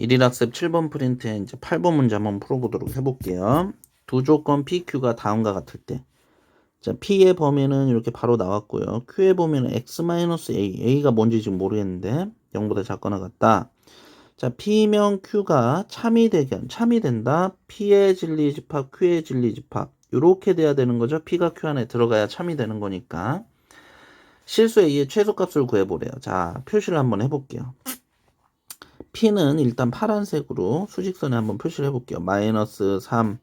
일일학습 7번 프린트에 이제 8번 문제 한번 풀어보도록 해볼게요. 두 조건 PQ가 다음과 같을 때. 자, P의 범위는 이렇게 바로 나왔고요. Q의 범위는 X-A. A가 뭔지 지금 모르겠는데 0보다 작거나 같다. 자, P면 Q가 참이 되견, 참이 된다. P의 진리 집합, Q의 진리 집합. 이렇게 돼야 되는 거죠. P가 Q 안에 들어가야 참이 되는 거니까. 실수 A의 최소값을 구해보래요. 자, 표시를 한번 해볼게요. P는 일단 파란색으로 수직선에 한번 표시를 해볼게요. 마이너스 3,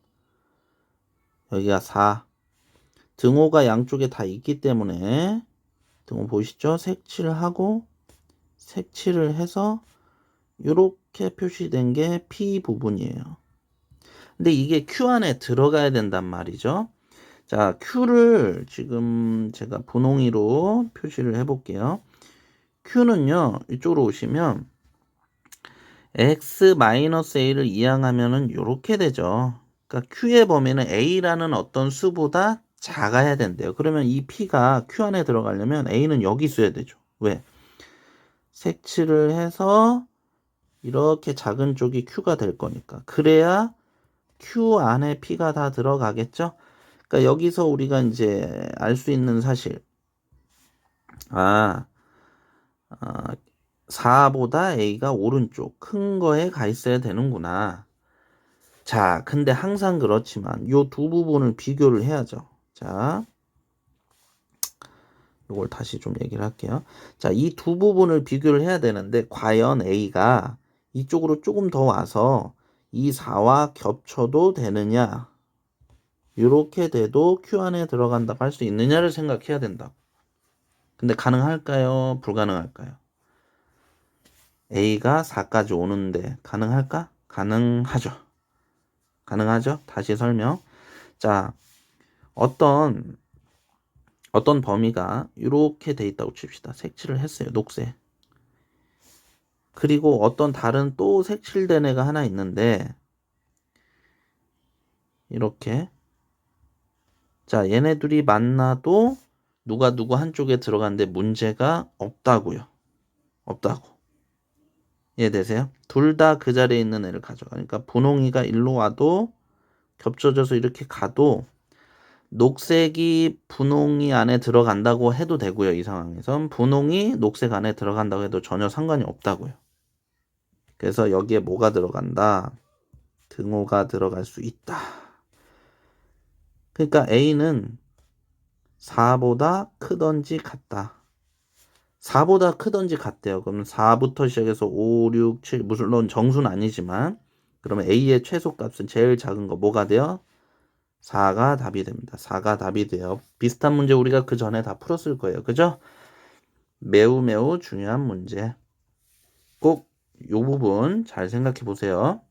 여기가 4. 등호가 양쪽에 다 있기 때문에 등호 보이시죠? 색칠을 하고 색칠을 해서 이렇게 표시된 게 P 부분이에요. 근데 이게 Q 안에 들어가야 된단 말이죠. 자, Q를 지금 제가 분홍이로 표시를 해볼게요. Q는요, 이쪽으로 오시면 x-a를 이항하면은 이렇게 되죠. 그러니까 q의 범위는 a라는 어떤 수보다 작아야 된대요. 그러면 이 p가 q 안에 들어가려면 a는 여기 있어야 되죠. 왜? 색칠을 해서 이렇게 작은 쪽이 q가 될 거니까. 그래야 q 안에 p가 다 들어가겠죠. 그러니까 여기서 우리가 이제 알 수 있는 사실. 아, 아 4보다 A가 오른쪽 큰 거에 가 있어야 되는구나. 자, 근데 항상 그렇지만 요 두 부분을 비교를 해야죠. 자, 이걸 다시 좀 얘기를 할게요. 자, 이 두 부분을 비교를 해야 되는데 과연 A가 이쪽으로 조금 더 와서 이 4와 겹쳐도 되느냐? 이렇게 돼도 Q 안에 들어간다고 할 수 있느냐를 생각해야 된다. 근데 가능할까요? 불가능할까요? A가 4까지 오는데 가능할까? 가능하죠. 가능하죠? 다시 설명. 자, 어떤 어떤 범위가 이렇게 돼 있다고 칩시다. 색칠을 했어요. 녹색. 그리고 어떤 다른 또 색칠된 애가 하나 있는데 이렇게 자, 얘네 둘이 만나도 누가 누구 한쪽에 들어갔는데 문제가 없다고요. 없다고. 이해되세요? 둘 다 그 자리에 있는 애를 가져가. 그러니까 분홍이가 일로 와도 겹쳐져서 이렇게 가도 녹색이 분홍이 안에 들어간다고 해도 되고요. 이 상황에선 분홍이 녹색 안에 들어간다고 해도 전혀 상관이 없다고요. 그래서 여기에 뭐가 들어간다? 등호가 들어갈 수 있다. 그러니까 A는 4보다 크던지 같다. 4보다 크던지 같대요. 그러면 4부터 시작해서 5, 6, 7, 물론 정수는 아니지만 그러면 A의 최소값은 제일 작은 거 뭐가 돼요? 4가 답이 됩니다. 4가 답이 돼요. 비슷한 문제 우리가 그 전에 다 풀었을 거예요. 그죠? 매우 매우 중요한 문제. 꼭이 부분 잘 생각해 보세요.